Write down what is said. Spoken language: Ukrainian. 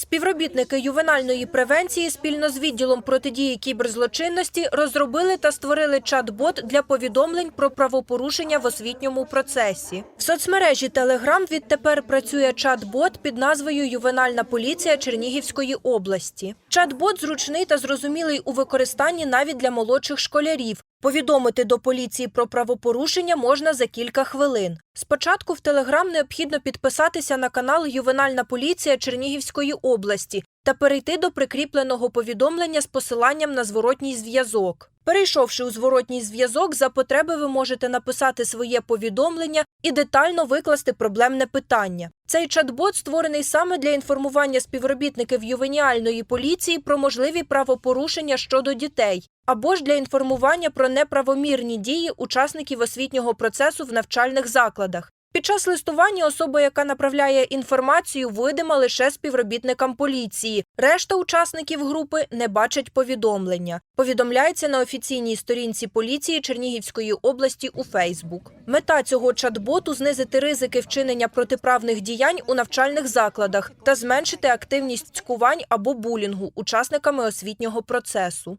Співробітники ювенальної превенції спільно з відділом протидії кіберзлочинності розробили та створили чат-бот для повідомлень про правопорушення в освітньому процесі. В соцмережі Телеграм відтепер працює чат-бот під назвою Ювенальна поліція Чернігівської області. Чат-бот зручний та зрозумілий у використанні навіть для молодших школярів. Повідомити до поліції про правопорушення можна за кілька хвилин. Спочатку в Телеграм необхідно підписатися на канал Ювенальна поліція Чернігівської області та перейти до прикріпленого повідомлення з посиланням на зворотній зв'язок. Перейшовши у зворотній зв'язок, за потреби ви можете написати своє повідомлення і детально викласти проблемне питання. Цей чат-бот створений саме для інформування співробітників ювеніальної поліції про можливі правопорушення щодо дітей, або ж для інформування про неправомірні дії учасників освітнього процесу в навчальних закладах. Під час листування особа, яка направляє інформацію, видима лише співробітникам поліції. Решта учасників групи не бачать повідомлення. Повідомляється на офіційній сторінці поліції Чернігівської області у Фейсбук. Мета цього чат-боту знизити ризики вчинення протиправних діянь у навчальних закладах та зменшити активність цькувань або булінгу учасниками освітнього процесу.